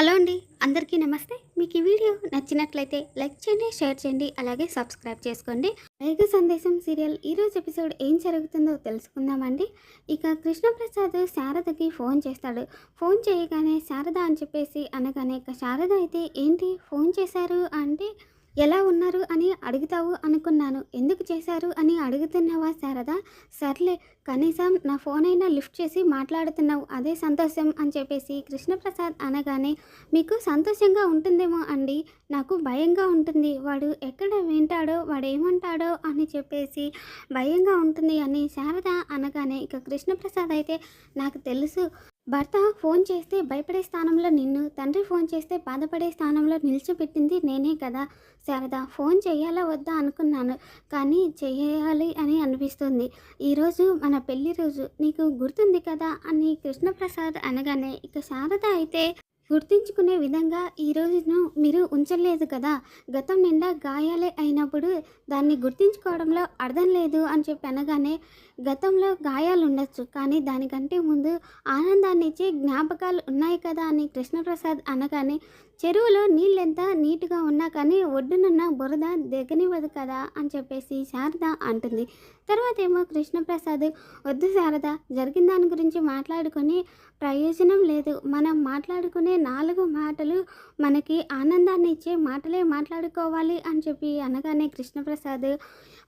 Hello అండి అందరికీ నమస్తే. మీకు ఈ వీడియో నచ్చినట్లయితే లైక్ చేయండి షేర్ చేయండి అలాగే సబ్స్క్రైబ్ చేసుకోండి. మేఘ సందేశం సీరియల్ ఈరోజు ఎపిసోడ్ ఏం జరుగుతుందో తెలుసుకుందామండి. ఇక కృష్ణప్రసాద్ శారదకి ఫోన్ చేస్తాడు. ఫోన్ చేయగానే శారద అని చెప్పేసి అనగానే ఇక శారద అయితే ఏంటి? ఫోన్ చేశారు? అంటే ఎలా ఉన్నారు అని అడుగుతావు అనుకున్నాను. ఎందుకు చేశారు అని అడుగుతున్నావా శారద? సర్లే కనీసం నా ఫోన్ అయినా లిఫ్ట్ చేసి మాట్లాడుతున్నావు. అదే సంతోషం అని చెప్పేసి కృష్ణప్రసాద్ అనగానే మీకు సంతోషంగా ఉంటుందేమో అండి. నాకు భయంగా ఉంటుంది. వాడు ఎక్కడ వింటాడో వాడు ఏమంటాడో అని చెప్పేసి భయంగా ఉంటుంది అని శారద అనగానే ఇక కృష్ణప్రసాద్ అయితే నాకు తెలుసు. భర్త ఫోన్ చేస్తే భయపడే స్థానంలో నిన్ను తండ్రి ఫోన్ చేస్తే బాధపడే స్థానంలో నిలిచిపెట్టింది నేనే కదా. శారద ఫోన్ చేయాలా వద్దా అనుకున్నాను కానీ చేయాలి అని అనిపిస్తుంది. ఈరోజు మన పెళ్ళి రోజు నీకు గుర్తుంది కదా అని కృష్ణప్రసాద్ అనగానే ఇక శారద అయితే గుర్తించుకునే విధంగా ఈ రోజును మీరు ఉంచలేదు కదా. గతం నిండా గాయాలే అయినప్పుడు దాన్ని గుర్తించుకోవడంలో అర్థం లేదు అని చెప్పి అనగానే గతంలో గాయాలు ఉండొచ్చు కానీ దానికంటే ముందు ఆనందాన్ని ఇచ్చే జ్ఞాపకాలు ఉన్నాయి కదా అని కృష్ణప్రసాద్ అనగానే చెరువులో నీళ్ళెంత నీట్గా ఉన్నా కానీ ఒడ్డునున్న బురద దిగనివ్వదు కదా అని చెప్పేసి శారద అంటుంది. తర్వాత ఏమో కృష్ణప్రసాద్ వద్దు శారద జరిగిన దాని గురించి మాట్లాడుకొని ప్రయోజనం లేదు. మనం మాట్లాడుకునే నాలుగు మాటలు మనకి ఆనందాన్ని ఇచ్చే మాటలే మాట్లాడుకోవాలి అని చెప్పి అనగానే కృష్ణప్రసాద్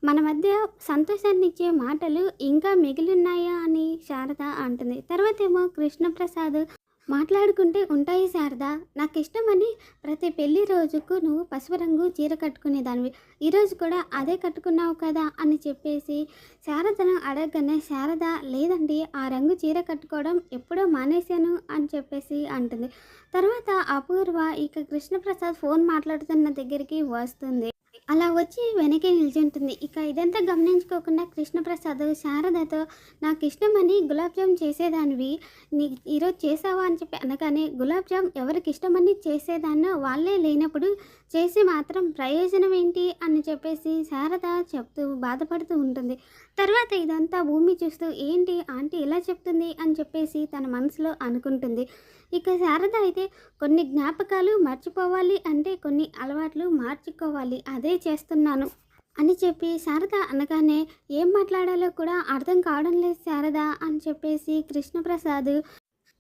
మన మధ్య సంతోషాన్ని ఇచ్చే మాటలు ఇంకా మిగిలి ఉన్నాయా అని శారద అంటుంది. తర్వాత ఏమో కృష్ణప్రసాద్ మాట్లాడుకుంటే ఉంటాయి శారద నాకు ఇష్టమని ప్రతి పెళ్ళి రోజుకు నువ్వు పసుపు రంగు చీర కట్టుకునేదానివి. ఈరోజు కూడా అదే కట్టుకున్నావు కదా అని చెప్పేసి శారదను అడగగానే శారద లేదండి ఆ రంగు చీర కట్టుకోవడం ఎప్పుడో మానేశాను అని చెప్పేసి అంటుంది. తర్వాత అపూర్వ ఇక కృష్ణప్రసాద్ ఫోన్ మాట్లాడుతున్న దగ్గరికి వస్తుంది. అలా వచ్చి వెనకే నిల్చుంటుంది. ఇక ఇదంతా గమనించుకోకుండా కృష్ణప్రసాద్ శారదతో నాకు ఇష్టమని గులాబ్ జామ్ చేసేదానివి నీ ఈరోజు చేసావా అని చెప్పి అనగానే గులాబ్ జామ్ ఎవరికి ఇష్టమని చేసేదాన్నో వాళ్ళే లేనప్పుడు చేసి మాత్రం ప్రయోజనం ఏంటి అని చెప్పేసి శారద చెప్తూ బాధపడుతూ ఉంటుంది. తర్వాత ఇదంతా భూమి చూస్తూ ఏంటి ఆంటీ ఇలా చెప్తుంది? అని చెప్పేసి తన మనసులో అనుకుంటుంది. ఇక శారద అయితే కొన్ని జ్ఞాపకాలు మర్చిపోవాలి అంటే కొన్ని అలవాట్లు మార్చుకోవాలి. అదే చేస్తున్నాను అని చెప్పి శారద అనగానే ఏం మాట్లాడాలో కూడా అర్థం కావడం లేదు శారద అని చెప్పేసి కృష్ణప్రసాద్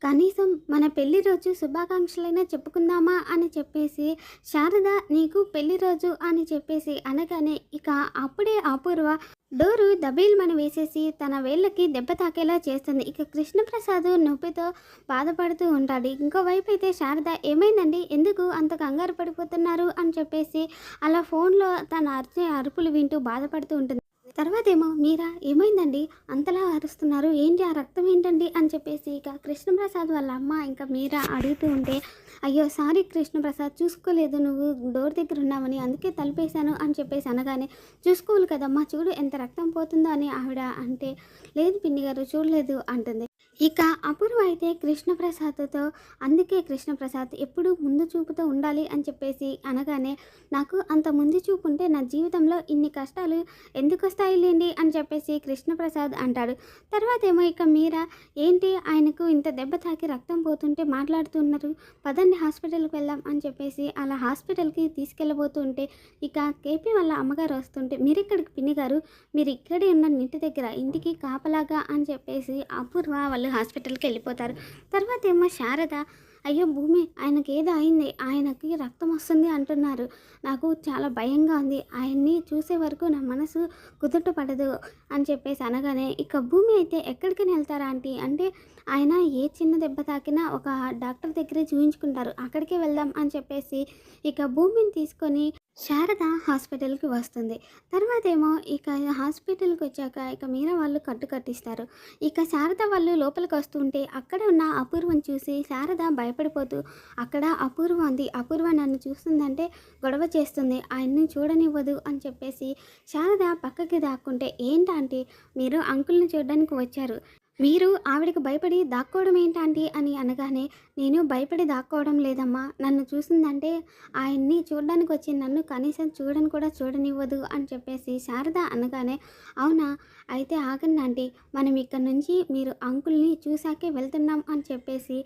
కనీసం మన పెళ్ళి రోజు శుభాకాంక్షలైనా చెప్పుకుందామా అని చెప్పేసి శారద నీకు పెళ్ళి రోజు అని చెప్పేసి అనగానే ఇక అప్పుడే అపూర్వ డోరు దబీల్మని వేసేసి తన వేళ్ళకి దెబ్బ తాకేలా చేస్తుంది. ఇక కృష్ణప్రసాద్ నొప్పితో బాధపడుతూ ఉంటాడు. ఇంకోవైపు అయితే శారద ఏమైందండి? ఎందుకు అంత కంగారు పడిపోతున్నారు? అని చెప్పేసి అలా ఫోన్లో తన అరిచే అరుపులు వింటూ బాధపడుతూ ఉంటుంది. తర్వాత ఏమో మీరా? ఏమైందండి? అంతలా అరుస్తున్నారు. ఏంటి ఆ రక్తం ఏంటండి? అని చెప్పేసి ఇక కృష్ణప్రసాద్ వాళ్ళ అమ్మ ఇంకా మీరా అడుగుతూ ఉంటే అయ్యో సారీ కృష్ణప్రసాద్ చూసుకోలేదు నువ్వు డోర్ దగ్గర ఉన్నావని అందుకే తలిపేశాను అని చెప్పేసి అనగానే చూసుకోవాలి కదమ్మా చూడు ఎంత రక్తం పోతుందో అని ఆవిడ అంటే లేదు పిన్ని గారు చూడలేదు అంటుంది. ఇక అపూర్వ అయితే కృష్ణప్రసాద్తో అందుకే కృష్ణప్రసాద్ ఎప్పుడు ముందు చూపుతో ఉండాలి అని చెప్పేసి అనగానే నాకు అంత ముందు చూపు ఉంటే నా జీవితంలో ఇన్ని కష్టాలు ఎందుకు వస్తాయి లేండి అని చెప్పేసి కృష్ణప్రసాద్ అంటాడు. తర్వాత ఏమో ఇక మీరా ఏంటి ఆయనకు ఇంత దెబ్బ తాకి రక్తం పోతుంటే మాట్లాడుతున్నారు? పదండి హాస్పిటల్కి వెళ్దాం అని చెప్పేసి అలా హాస్పిటల్కి తీసుకెళ్ళబోతుంటే ఇక కేపీ వాళ్ళ అమ్మగారు వస్తుంటే మీరు ఇక్కడికి పిన్ని గారు? మీరు ఇక్కడే ఉన్న ఇంటి దగ్గర ఇంటికి కాపలాగా అని చెప్పేసి అపూర్వ వాళ్ళు హాస్పిటల్కి వెళ్ళిపోతారు. తర్వాత ఏమో శారద అయ్యో భూమి ఆయనకి ఏదో అయింది ఆయనకి రక్తం వస్తుంది అంటున్నారు. నాకు చాలా భయంగా ఉంది ఆయన్ని చూసే వరకు నా మనసు కుదుట పడదు అని చెప్పేసి అనగానే ఇక భూమి అయితే ఎక్కడికైనా వెళ్తారా ఆంటీ? అంటే ఆయన ఏ చిన్న దెబ్బ తాకినా ఒక డాక్టర్ దగ్గరే చూపించుకుంటారు అక్కడికే వెళ్దాం అని చెప్పేసి ఇక భూమిని తీసుకొని శారద హాస్పిటల్కి వస్తుంది. తర్వాత ఏమో ఇక హాస్పిటల్కి వచ్చాక ఇక మీరా వాళ్ళు కట్టు కట్టిస్తారు. ఇక శారద వాళ్ళు లోపలికి వస్తుంటే అక్కడ ఉన్న అపూర్వం చూసి శారద భయపడిపోతూ అక్కడ అపూర్వ ఉంది. అపూర్వ నన్ను చూస్తుందంటే గొడవ చేస్తుంది. ఆయన్ని చూడనివ్వదు అని చెప్పేసి శారద పక్కకి దాక్కుంటే ఏంటంటే మీరు అంకుల్ని చూడడానికి వచ్చారు. మీరు ఆవిడకి భయపడి దాక్కోవడం ఏంటంటే అని అనగానే నేను భయపడి దాక్కోవడం లేదమ్మా. నన్ను చూసిందంటే ఆయన్ని చూడడానికి వచ్చి నన్ను కనీసం చూడని కూడా చూడనివ్వదు అని చెప్పేసి శారద అనగానే అవునా? అయితే ఆగండి ఆంటీ. మనం ఇక్కడ నుంచి మీరు అంకుల్ని చూశాకే వెళ్తున్నాం అని చెప్పేసి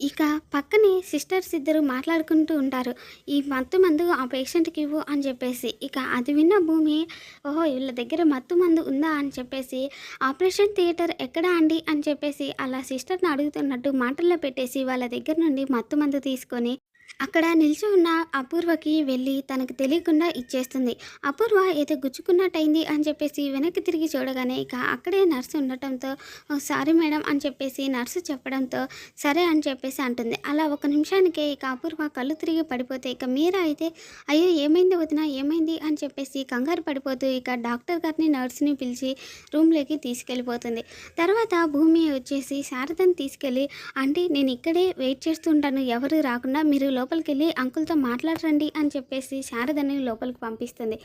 ఇక పక్కనే సిస్టర్స్ ఇద్దరు మాట్లాడుకుంటూ ఉంటారు. ఈ మత్తు మందు ఆ పేషెంట్కి ఇవ్వు అని చెప్పేసి ఇక అది విన్న భూమి ఓహో వీళ్ళ దగ్గర మత్తు మందు ఉందా అని చెప్పేసి ఆపరేషన్ థియేటర్ ఎక్కడా అండి అని చెప్పేసి అలా సిస్టర్ని అడుగుతున్నట్టు మాటల్లో పెట్టేసి వాళ్ళ దగ్గర నుండి మత్తు మందు తీసుకొని అక్కడ నిలిచి ఉన్న అపూర్వకి వెళ్ళి తనకు తెలియకుండా ఇచ్చేస్తుంది. అపూర్వ ఏదో గుచ్చుకున్నట్టయింది అని చెప్పేసి వెనక్కి తిరిగి చూడగానే ఇక అక్కడే నర్సు ఉండటంతో సారీ మేడం అని చెప్పేసి నర్సు చెప్పడంతో సరే అని చెప్పేసి అంటుంది. అలా ఒక నిమిషానికే ఇక అపూర్వ కళ్ళు తిరిగి పడిపోతే ఇక మీరా అయితే అయ్యో ఏమైంది వదిన ఏమైంది? అని చెప్పేసి కంగారు పడిపోతూ ఇక డాక్టర్ గారిని నర్సుని పిలిచి రూమ్లోకి తీసుకెళ్ళిపోతుంది. తర్వాత భూమి వచ్చేసి శారదను తీసుకెళ్ళి అంటే నేను ఇక్కడే వెయిట్ చేస్తుంటాను ఎవరు రాకుండా మీరు లోపలికి వెళ్ళి అంకుల్తో మాట్లాడరండి అని చెప్పేసి శారదని లోపలికి పంపిస్తుంది.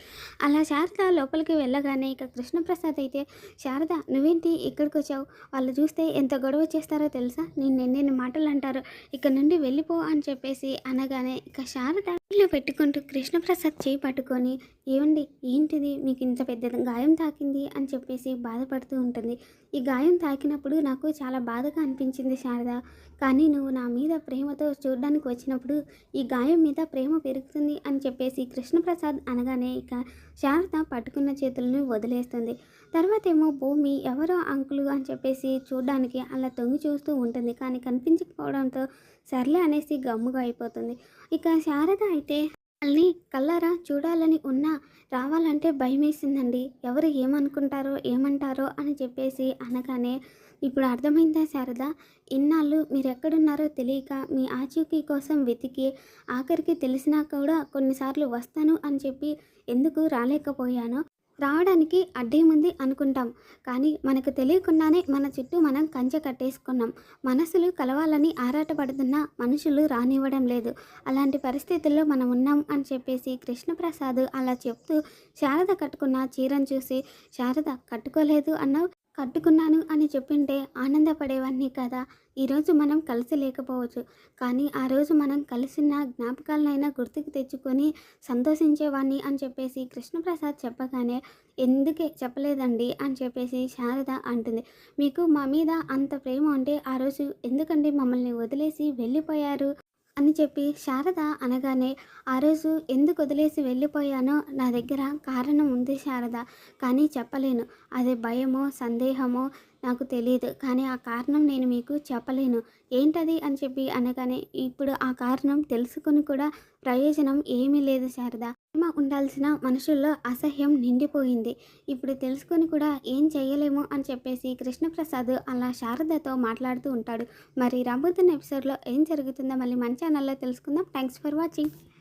అలా శారద లోపలికి వెళ్ళగానే ఇక కృష్ణప్రసాద్ అయితే శారద నువ్వేంటి ఇక్కడికి వచ్చావు వాళ్ళు చూస్తే ఎంత గొడవ చేస్తారో తెలుసా? నేను ఎన్నెన్ని మాటలు అంటారు ఇక్కడ నుండి వెళ్ళిపో అని చెప్పేసి అనగానే ఇక శారద ఇల్లు పెట్టుకుంటూ కృష్ణప్రసాద్ చేయి పట్టుకొని ఏమండి ఏంటిది? మీకు ఇంత పెద్ద గాయం తాకింది? అని చెప్పేసి బాధపడుతూ ఉంటుంది. ఈ గాయం తాకినప్పుడు నాకు చాలా బాధగా అనిపించింది శారద. కానీ నువ్వు నా మీద ప్రేమతో చూడడానికి వచ్చినప్పుడు ఈ గాయం మీద ప్రేమ పెరుగుతుంది అని చెప్పేసి కృష్ణప్రసాద్ అనగానే ఇక శారద పట్టుకున్న చేతులను వదిలేస్తుంది. తర్వాత ఏమో భూమి ఎవరో అంకులు అని చెప్పేసి చూడడానికి అలా తొంగి చూస్తూ ఉంటుంది. కానీ కనిపించకపోవడంతో సర్లే అనేసి గమ్ముగా అయిపోతుంది. ఇక శారద అయితే వాళ్ళని కల్లారా చూడాలని ఉన్నా రావాలంటే భయమేసిందండి. ఎవరు ఏమనుకుంటారో ఏమంటారో అని చెప్పేసి అనగానే ఇప్పుడు అర్థమైందా శారద? ఇన్నాళ్ళు మీరు ఎక్కడున్నారో తెలియక మీ ఆచూకీ కోసం వెతికి ఆఖరికి తెలిసినా కూడా కొన్నిసార్లు వస్తాను అని చెప్పి ఎందుకు రాలేకపోయానో రావడానికి అడ్డేముంది అనుకుంటాం. కానీ మనకు తెలియకుండానే మన చుట్టూ మనం కంచె కట్టేసుకున్నాం. మనసులు కలవాలని ఆరాటపడుతున్న మనుషులు రానివ్వడం లేదు. అలాంటి పరిస్థితుల్లో మనం ఉన్నాం అని చెప్పేసి కృష్ణప్రసాద్ అలా చెప్తూ శారద కట్టుకున్న చీరను చూసి శారద కట్టుకోలేదు అన్నావు. కట్టుకున్నాను అని చెప్పింటే ఆనందపడేవాన్ని కదా. ఈరోజు మనం కలిసి లేకపోవచ్చు. కానీ ఆ రోజు మనం కలిసిన జ్ఞాపకాలనైనా గుర్తుకు తెచ్చుకొని సంతోషించేవాడిని అని చెప్పేసి కృష్ణప్రసాద్ చెప్పగానే ఎందుకే చెప్పలేదండి అని చెప్పేసి శారద అంటుంది. మీకు మా మీద అంత ప్రేమ ఉంటే ఆ రోజు ఎందుకండి మమ్మల్ని వదిలేసి వెళ్ళిపోయారు? అని చెప్పి శారద అనగానే ఆ రోజు ఎందుకు వదిలేసి వెళ్ళిపోయానో నా దగ్గర కారణం ఉంది శారద కానీ చెప్పలేను. అది భయమో సందేహమో నాకు తెలియదు కానీ ఆ కారణం నేను మీకు చెప్పలేను. ఏంటది? అని చెప్పి అనగానే ఇప్పుడు ఆ కారణం తెలుసుకొని కూడా ప్రయోజనం ఏమీ లేదు శారద. ప్రేమ ఉండాల్సిన మనుషుల్లో అసహ్యం నిండిపోయింది. ఇప్పుడు తెలుసుకొని కూడా ఏం చేయలేము అని చెప్పేసి కృష్ణప్రసాద్ అలా శారదతో మాట్లాడుతూ ఉంటాడు. మరి రాబోతున్న ఎపిసోడ్లో ఏం జరుగుతుందో మళ్ళీ మన ఛానల్లో తెలుసుకుందాం. Thanks for watching